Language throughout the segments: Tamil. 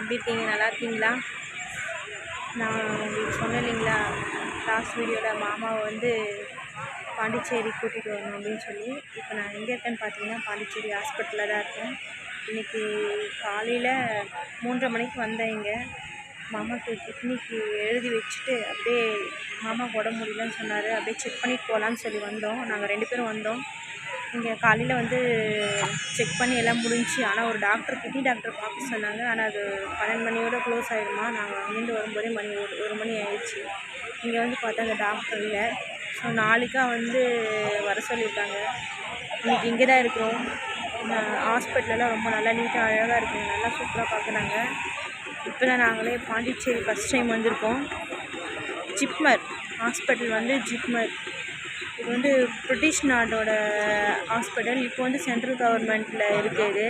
எப்படி இருக்கீங்க? நல்லா இருக்கீங்களா? நான் உங்களுக்கு சொன்னேன் இல்லைங்களா? லாஸ்ட் வீடியோவில் மாமாவை வந்து பாண்டிச்சேரி கூட்டிகிட்டு வரணும் அப்படின்னு சொல்லி. இப்போ நான் எங்கே இருக்கேன்னு பார்த்தீங்கன்னா பாண்டிச்சேரி ஹாஸ்பிட்டலில் தான் இருக்கேன். இன்றைக்கி காலையில் மூன்றரை மணிக்கு வந்தேன் இங்கே. மாமாக்கு கிட்னிக்கு எழுதி வச்சுட்டு அப்படியே மாமாவுக்கு உடம்பு முடியலன்னு சொன்னார். அப்படியே செக் பண்ணிட்டு போகலான்னு சொல்லி வந்தோம். நாங்கள் ரெண்டு பேரும் வந்தோம். இங்கே காலையில் வந்து செக் பண்ணி எல்லாம் முடிஞ்சு ஆனால் ஒரு டாக்டர் கிட்னி டாக்டர் பார்க்க சொன்னாங்க. ஆனால் அது பன்னெண்டு மணியோட க்ளோஸ் ஆகிடுமா நாங்கள் அங்கேருந்து வரும்போதே மணி ஒரு ஒரு மணி ஆயிடுச்சு. இங்கே வந்து பார்த்தா அந்த டாக்டர் இல்லை. ஸோ நாளைக்கா வந்து வர சொல்லியிருக்காங்க. இன்றைக்கி இங்கே தான் இருக்கிறோம். ஹாஸ்பிட்டலெலாம் ரொம்ப நல்லா நீட்டாக அழகாக இருக்குங்க நல்லா சூப்பராக பார்க்குறாங்க. இப்போ தான் நாங்களே பாண்டிச்சேரி ஃபஸ்ட் டைம் வந்திருக்கோம். ஜிப்மர் ஹாஸ்பிட்டல் வந்து ஜிப்மர். இது வந்து பிரிட்டிஷ் நாட்டோட ஹாஸ்பிட்டல் இப்போ வந்து சென்ட்ரல் கவர்மெண்ட்டில் இருக்குது இது.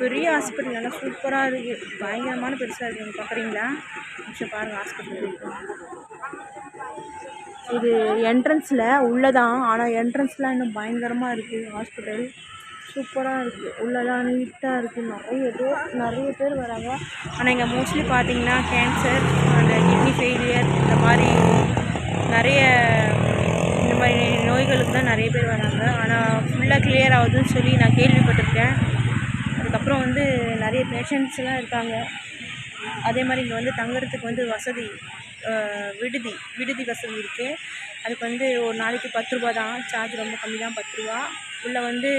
பெரிய ஹாஸ்பிட்டல் நல்லா சூப்பராக இருக்குது பயங்கரமான பெருசாக இருக்குது நீங்கள் பார்க்குறீங்களா நிமிஷம் பாருங்கள் ஹாஸ்பிட்டல் இது என்ட்ரன்ஸில் உள்ளதான். ஆனால் என்ட்ரன்ஸ்லாம் இன்னும் பயங்கரமாக இருக்குது ஹாஸ்பிட்டல் சூப்பராக இருக்குது உள்ளதான் நீட்டாக இருக்குது நிறைய பேர் நிறைய பேர் வராங்க. ஆனால் இங்கே மோஸ்ட்லி பார்த்தீங்கன்னா கேன்சர் அந்த கிட்னி ஃபெயிலியர் இந்த மாதிரி நிறைய நோய்களுக்கு தான் நிறைய பேர் வராங்க. ஆனால் ஃபுல்லாக கிளியர் ஆகுதுன்னு சொல்லி நான் கேள்விப்பட்டிருக்கேன். அதுக்கப்புறம் வந்து நிறைய பேஷண்ட்ஸ்லாம் இருக்காங்க. அதே மாதிரி இங்கே வந்து தங்குறதுக்கு வந்து வசதி விடுதி விடுதி வசதி இருக்குது அதுக்கு வந்து ஒரு நாளைக்கு பத்து ரூபா தான். சார்ஜ் ரொம்ப கம்மி தான் பத்து ரூபா. உள்ளே வந்து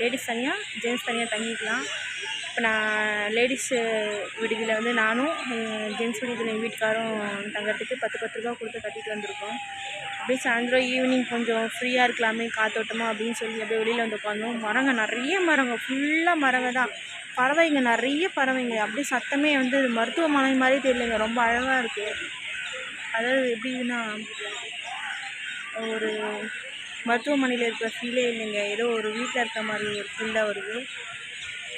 லேடிஸ் தனியாக ஜென்ஸ் தனியாக தங்கிக்கலாம். இப்போ நான் லேடிஸு விடுதியில் வந்து நானும் ஜென்ஸ் விடுதியில் எங்கள் வீட்டுக்காரும் தங்கிறதுக்கு பத்து பத்து ரூபா கொடுத்து கட்டிட்டு வந்திருக்கோம். அப்படியே சாயந்தரம் ஈவினிங் கொஞ்சம் ஃப்ரீயாக இருக்கலாமே காத்தோட்டமாக அப்படின்னு சொல்லி அப்படியே வெளியில் வந்து உட்காந்தோம். மரங்க நிறைய மரங்க ஃபுல்லாக மரங்க தான். பறவைங்க நிறைய பறவைங்க. அப்படியே சத்தமே வந்து மருத்துவமனை மாதிரி தெரியலங்க ரொம்ப அழகாக இருக்குது அதாவது எப்படின்னா ஒரு மருத்துவமனையில் இருக்கிற ஃபீலே இல்லைங்க. ஏதோ ஒரு வீட்டில் இருக்க மாதிரி ஒரு ஃபீல் வருது.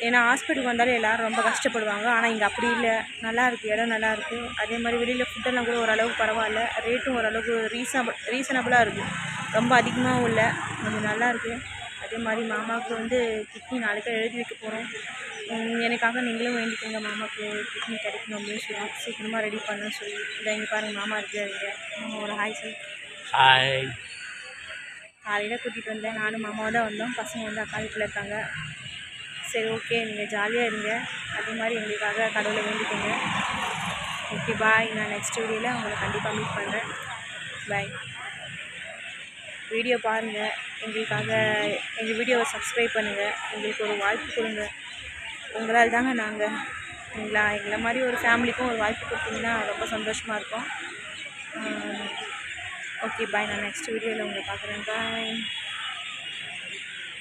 ஏன்னா ஹாஸ்பிட்டலுக்கு வந்தாலே எல்லோரும் ரொம்ப கஷ்டப்படுவாங்க. ஆனால் இங்கே அப்படி இல்லை. நல்லா இருக்குது இடம் நல்லா இருக்குது அதே மாதிரி வெளியில் ஃபுட்டெல்லாம் கூட ஓரளவுக்கு பரவாயில்ல. ரேட்டும் ஓரளவுக்கு ரீசனபிள் ரீசனபிளாக இருக்குது ரொம்ப அதிகமாகவும் இல்லை. கொஞ்சம் நல்லா இருக்குது அதே மாதிரி மாமாவுக்கு வந்து கிட்னி நாளைக்கு எழுதி வைக்க போகிறோம் எனக்காக நீங்களும் வேண்டிக்கோங்க. மாமாவுக்கு கிட்னி கிடைக்கணும் அப்படின்னு சொல்லி. சீக்கிரமாக ரெடி பண்ணணும்னு சொல்லி. இதை இங்கே பாருங்கள் மாமா இருக்காருங்க மாமாவோட ஹாய் சார் ஹாய் காலையில் கூட்டிகிட்டு வந்தேன். நானும் மாமாவும் தான் வந்தோம். பசங்க வந்து அக்கா வீட்டில் இருக்காங்க. சரி ஓகே நீங்கள் ஜாலியாக இருங்க. அதே மாதிரி எங்களுக்காக கடவுளை வேண்டிக்கோங்க. ஓகே பாய் நான் நெக்ஸ்ட் வீடியோவில் உங்களை கண்டிப்பாக மீட் பண்ணுறேன் பாய் வீடியோ பாருங்கள் எங்களுக்காக எங்கள் வீடியோவை சப்ஸ்கிரைப் பண்ணுங்கள் எங்களுக்கு ஒரு வாய்ப்பு கொடுங்க. உங்களால் தாங்க நாங்கள் எங்களா எங்களை மாதிரி ஒரு ஃபேமிலிக்கும் ஒரு வாய்ப்பு கொடுத்தீங்கன்னா ரொம்ப சந்தோஷமாக இருக்கும். ஓகே பாய் நான் நெக்ஸ்ட் வீடியோவில் உங்களை பார்க்குறேன். பாய்